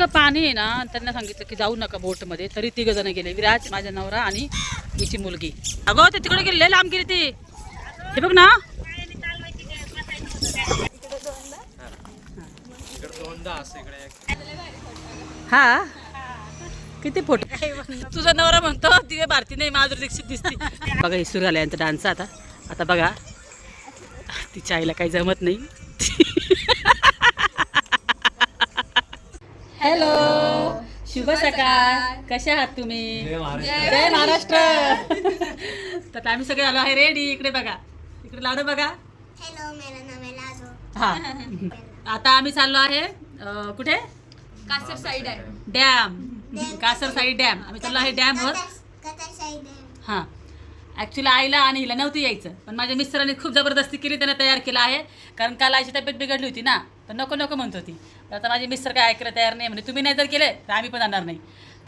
इतकं पाणी आहे ना त्यांना सांगितलं की जाऊ नका बोटमध्ये तरी तिघ जण गेले. विराज माझा नवरा आणि हिची मुलगी. अगं ते तिकडे गेले लांब गेली ती. हे बघ ना. हा. किती फोटो? तुझा नवरा म्हणतो दिवे भारती नाही माधुरी दीक्षित दिसते. बघा हे सुरू झालं यांचा डान्स आता. आता बघा तिच्या आईला काही जमत नाही. हॅलो शुभ सकाळ. कशा आहात तुम्ही? जय महाराष्ट्र. तर आम्ही सगळे आलो आहे रेडी. इकडे बघा. इकडे लाडू बघा. हेलो मेरा नाम है लाडो. हा. आता आम्ही चाललो आहे अं, कुठे? कासर साईड आहे डॅम. Kasarsai dam. आम्ही चाललो आहे डॅमवर है हां. ॲक्च्युली आईला आणि हिला नव्हतं यायचं. पण माझ्या मिस्टरांनी खूप जबरदस्ती केली त्यानं तयार केलं आहे. कारण काल आईची तब्येत बिघडली होती ना. तर नको नको म्हणत होती. तर आता माझे मिस्टर काय ऐकायला तयार नाही म्हणे तुम्ही नाही जर केले तर आम्ही पण जाणार नाही.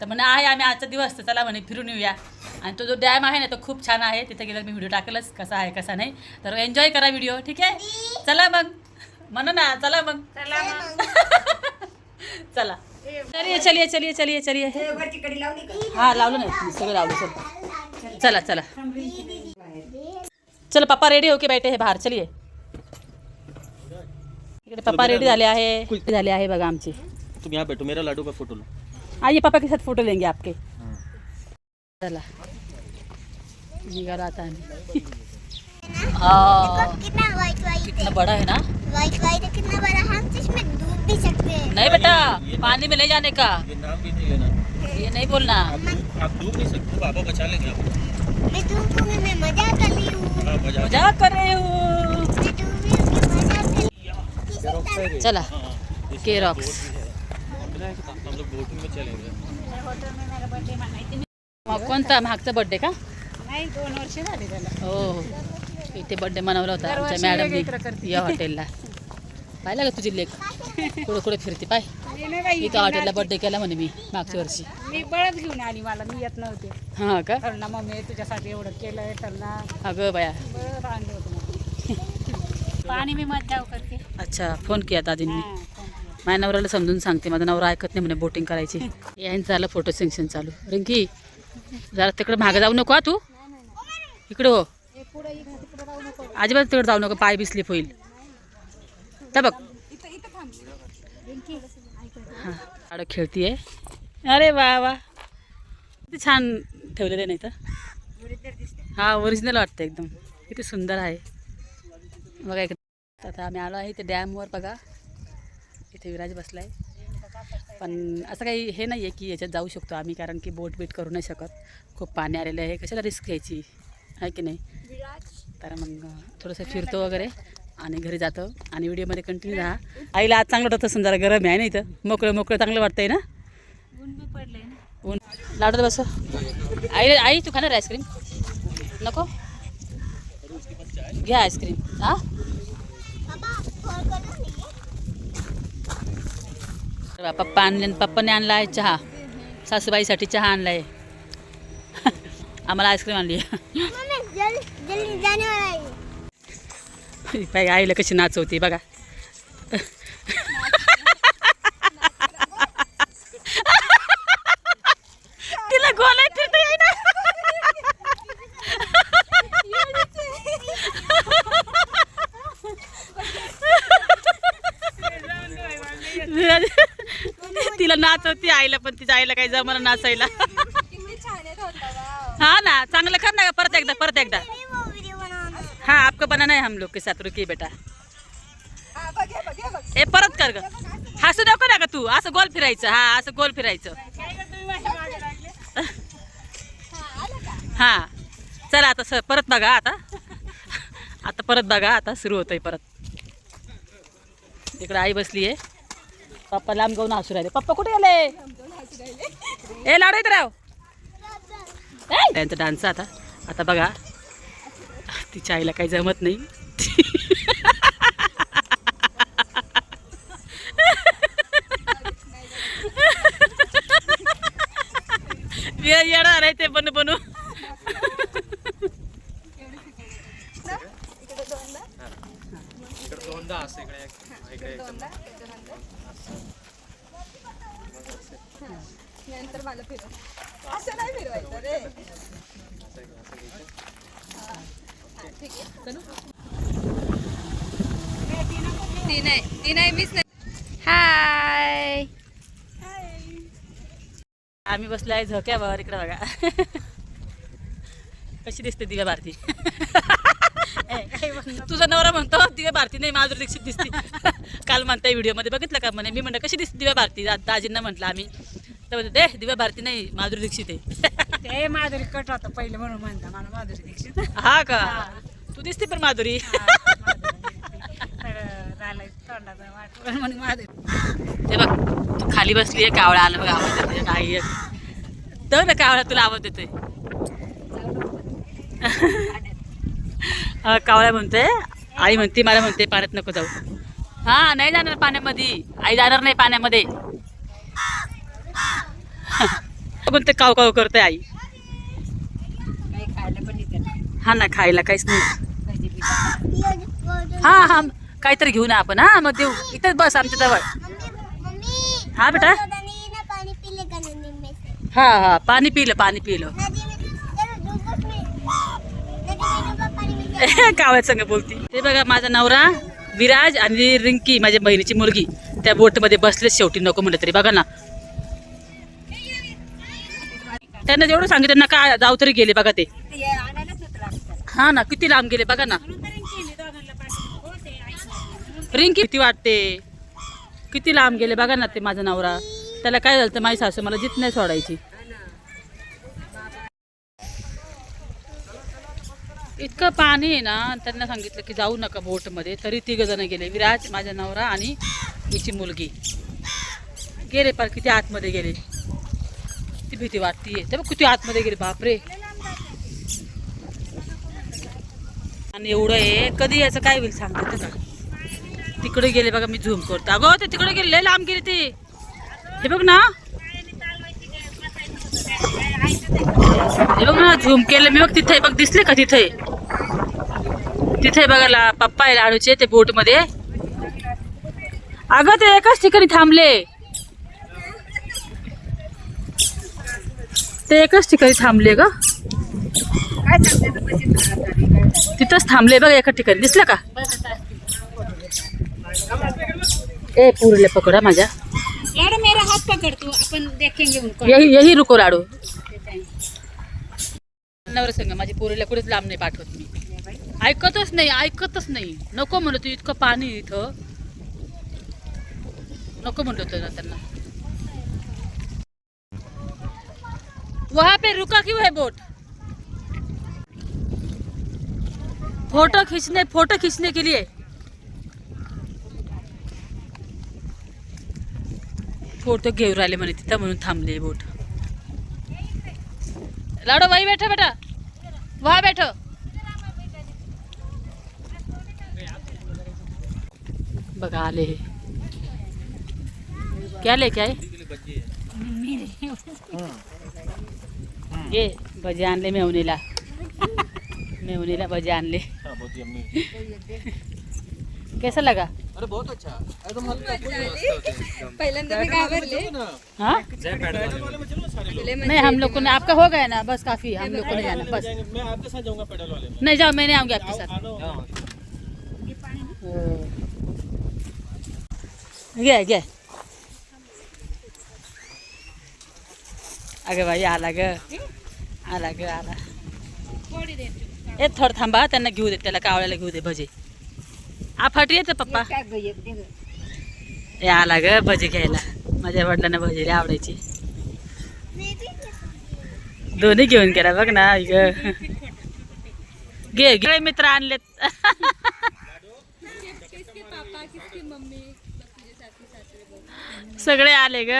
तर म्हणे आहे आम्ही आजचा दिवस तर चला म्हणे फिरून येऊया. आणि तो जो डॅम आहे ना तो खूप छान आहे. तिथे गेलं मी व्हिडिओ टाकलंच कसा आहे कसा नाही. तर एन्जॉय करा व्हिडिओ ठीक आहे? चला मग. म्हणा ना चला मग. चला चलिए चलिए चलिए चलिए चलिए हा लावलं नाही सगळं लावलं चल. चला चला. चलो पप्पा रेडी होके बैठे हैं बाहेर? चलिए इकडे पप्पा रेडी झाले आहे. झाले आहे बघा आमचे. तुम यहाँ बैठो मेरा लाडू का फ़ोटो लो. आइए पापा के साथ फ़ोटो लेंगे आपके. चला. निघालो आता आम्ही. हाँ, कितना वाइट वाइट कितना बड़ा है ना? वाइट वाइट कितना बड़ा हम तो इसमें डूब भी सकते हैं। नहीं बेटा पानी में ले जाने का। ये नाम भी नहीं लेना ये नहीं बोलना। आप आप डूब नहीं सकते बाबा बचा लेंगे आपको। मैं डूबूं में मैं मज़ा कर रही हूँ। हाँ मज़ा मज़ाक कर रहे हो। चला के रॉक्स मग कोणता मागचा बर्थडे का? नाही दोन वर्ष झाले त्याला. हो हो. इथे बर्थडे मनवला होता आमच्या मॅडमने करते. या हॉटेलला पाहिलं का तुझी लेख कुठं कुठं फिरते? पाय. इथं हॉटेलला बर्थडे केला म्हणे मी मागच्या वर्षी. मी बळच घेऊन आली मला मी येत नव्हते. हां का? मम्मी तुझ्यासाठी एवढं केलंय ठरला. अगं बाया. बळच आणलं होतं. मला पाणी मी करते. अच्छा फोन केला दादींनी. माझ्या नवऱ्याला समजून सांगते माझा नवरा ऐकत नाही म्हणे बोटिंग करायची. यांचं झालं फोटो सेक्शन चालू. रिंकी जरा तिकडे मागं जाऊ नको तू. इकडे हो. पुढं इकडं तिकडं जाऊ नको अजिबात तिकडे जाऊ नको पाय बिसले होईल. तर बघ. हां खेळतीये. अरे वा वा. किती छान ठेवलेलं नाही तर. हा ओरिजिनल वाटतं एकदम. किती सुंदर आहे. बघा इकडे. आता आम्ही आलो आहे इथे डॅमवर बघा. इथे विराज बसला आहे पण असं काही हे नाही आहे की याच्यात जाऊ शकतो आम्ही कारण की बोट बीट करू नाही शकत. खूप पाणी आलेलं आहे. कशाला रिस्क घ्यायची? आहे की नाही? तर मग थोडंसं फिरतो वगैरे आणि घरी जातो. आणि व्हिडिओमध्ये कंटिन्यू राहा. आईला आज चांगलं वाटतं समजा गरम आहे ना इथं. मोकळं मोकळं चांगलं वाटतंय ना? ऊन. ना लाडत बस. आई आई तू खाणार आईस्क्रीम नको? घ्या आईस्क्रीम हां पापा फोन करो नहीं अरे वा, पप्पा आणले पप्पाने आणला आहे चहा. सासूबाईसाठी चहा आणलाय. आम्हाला आईस्क्रीम आणली. मम्मी जल्दी जल्दी जाने वाला पाय आईला कशी नाचवते बघा तिला गोलाय फिरता येईना तिला होती आईला पण तिच्या आईला काही जमलं नाचायला हा ना चांगलं कर ना परत एकदा परत एकदा. हा आपका बना नाही आपको बनाना है हम लोग के साथ रुकी बेटा. ए परत कर ग. हसू नको ना ग तू असं गोल फिरायचं हा असं गोल फिरायचं. हा चला आता सर परत बघा आता. आता परत बघा आता सुरू होतंय परत. इकडे आई बसली आहे पप्पा लांब गाऊन हसू राहिले. पप्पा कुठे गेले? ए लाडू इकडे राव. त्यांचा डान्स आता. आता बघा. तिच्या आईला काही जमत नाही. येणार आहे ते बनू बनू. इकडे दोनदा. असं इकडे एक- इकडे एक. नंतर मला फिरव. असं नाही फिरवायचं रे. ती नाही ती नाही. मीच नाही हाय आम्ही बसलो आहे झोक्यावर इकडे बघा. कशी दिसते दिव्या भारती. तुझा नवरा म्हणतो दिव्या भारती नाही माधुरी दीक्षित दिसते. काल म्हणताय व्हिडिओमध्ये बघितलं का? म्हणे. मी म्हणलं कशी दिसते दिव्या भारती? दाजींना म्हटलं आम्ही. तर म्हणते दे दिव्या भारती नाही माधुरी दीक्षित आहे. ते माधुरी कट होतं पहिलं म्हणून म्हणता मला माधुरी दीक्षित. हा का? तू दिसते पण माधुरी. ते बघ तू खाली बसली आहे कावळा आला बघ आवाज येतोय काही तर ना कावळा तुला आवाज देतोय हा, कावळा म्हणतोय आई म्हणते मला म्हणते पाण्यात नको जाऊ. हा नाही जाणार पाण्यामध्ये. आई जाणार नाही पाण्यामध्ये. बघून ते काव काव करते आई हा ना खायला काहीच नाही. हा हा काहीतरी घेऊ ना आपण हा मग देऊ. इथेच बस आमच्या जवळ. हा बेटा. हा हा पाणी पिलं पाणी पिलं। कावळ्या संग बोलती. ते बघा माझा नवरा विराज आणि रिंकी माझ्या बहिणीची मुलगी त्या बोटमध्ये बसले शेवटी नको म्हणलं तरी. बघा ना त्यांना जेवढं सांगितलं ना का जाऊ तरी गेले बघा ते. हा ना किती लांब गेले बघा ना. रिंकी किती वाटते? किती लांब गेले बघा ना ते माझा नवरा. त्याला काय झालं तर माझी सासू मला जित नाही सोडायची. इतकं पाणी आहे ना त्यांना सांगितलं की जाऊ नका बोटमध्ये. तरी तिघ जण गेले. विराज माझा नवरा आणि हिची मुलगी. गेले पार किती आतमध्ये गेले. किती भीती वाटतीये ते बघ किती आतमध्ये गेले बापरे. आणि एवढं आहे कधी याचं काय होईल सांगते का तिकडे गेले बघा मी झूम करतो. अगं ते तिकडे गेले लांब गेले ते. हे बघ ना. हे बघ ना झूम केलं मी बघ तिथे बघ दिसले का तिथे? तिथे बघायला पप्पा आहे लाडूचे ते बोटमध्ये. अगं ते एकाच ठिकाणी थांबले. ते एकाच ठिकाणी थांबले ग? तिथंच थांबले बघ एका ठिकाणी. दिसलं का? ए पुरले पकडा माझ्या. लाडू मेरा हात पकड तू आपण देखेंगे उनको यही यही रुको लाडू. नवरा संग माझी पोरीला कुठेच लांब नाही पाठवत मी. ऐकतच नाही ऐकतच नाही. नको म्हणलं तू इतकं पाणी इथं. नको म्हणलं होतं ना त्यांना. वहाँ पे रुका क्यों है बोट? फ़ोटो खींचने फ़ोटो खींचने के लिए। फ़ोटो घेऊन राहिले म्हणे तिथं म्हणून थांबले बोट. लाडो वही बैठो बेटा. वहाँ बैठो. बघा आले हे. क्या ले क्या ये भजे आणले मेवणीला मेवणीला भजे आणले हाँ बहुत यम्मी कैसा लगा? अरे बहुत अच्छा। एकदम हल्का होते एकदम पहिल्यांदा मी घाबरले ना। हाँ? जय पैडल वाले में चलो ना सारे लोग। नहीं हम लोग को नहीं आपका हो गया ना? बस काफ़ी हम लोग को नहीं जाना बस। मैं आपके साथ जाऊँगा पैडल वाले में। नहीं जाओ मैं नहीं आऊँगी आपके साथ। हाँ। घे घे अगं बाई आला ग आला ग आला. ए थोडं थांबा त्यांना घेऊ दे त्याला कावळ्याला घेऊ दे भजे. आ फाटी येतं पप्पा. ए आला ग भजे घ्यायला. माझ्या वडिलांना भजे आवडायचे. दोन्ही घेऊन गेला बघ ना ग. घे घे. मित्र आणलेत. सगळे आले ग.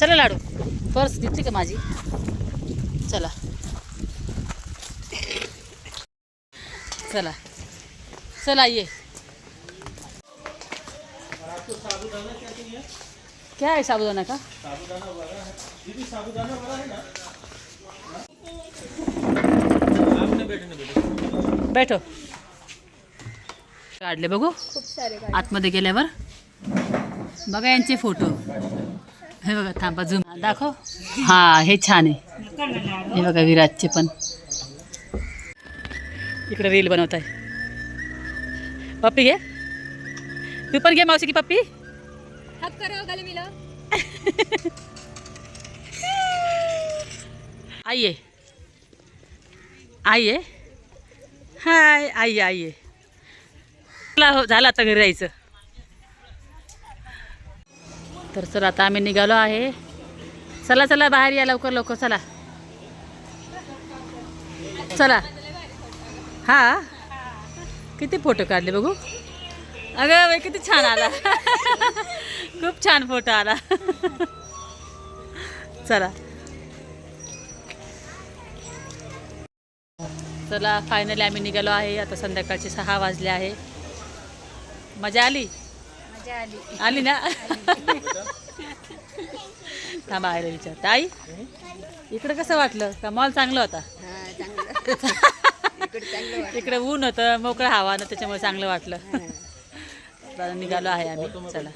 चला लाडू. पर्स घेतली का माझी? चला. चला. चला ये. क्या है साबुदाना का? आपने बैठे. ना बैठे बैठो काढले बघू. खूप सारे आतमध्ये गेल्यावर. बघा यांचे फ़ोटो. हे बघा थांबा झूम दाखव. हा हे छान आहे. हे बघा विराजचे पण. इकडे रील बनवत आहे. पप्पी घे. तू पण घे मावशी की पप्पी. आइए आइए हाय आइए आइए हो झालं आता घरी जायचं. तर चला आता आम्ही निघालो आहे. चला चला बाहेर या लवकर लवकर चला. चला. हा? किती फोटो काढले बघू? अगं बाई किती छान आला. खूप छान फोटो आला. चला. चला फायनली आम्ही निघालो आहे. आता संध्याकाळचे सहा वाजले आहे. मजा आली? मजा आली. आली ना? थांबा आईला विचारते आई इकडं कसं वाटलं? का मॉल चांगलं होता? इकडे ऊन होतं मोकळं हवा ना त्याच्यामुळे चांगलं वाटलं. निघालो आहे आम्ही. चला.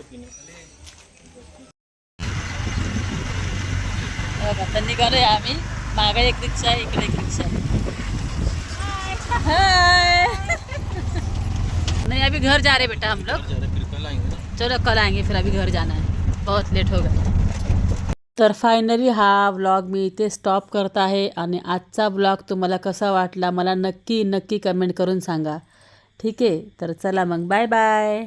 आता निघालोय आम्ही. मागे एक रिक्षा आहे इकडे एक रिक्षा. आहे हाय नहीं अभी घर जा रहे बेटा हम लोग जा रहे फिर कल आएंगे ना चलो कल आएंगे फिर अभी घर जाना है। बहुत लेट हो गया। तर फायनली हा व्लॉग मी इथे स्टॉप करत आहे आणि आजचा ब्लॉग तुम्हाला कसा वाटला मला नक्की नक्की कमेंट करून सांगा. ठीक आहे? तर चला मग बाय बाय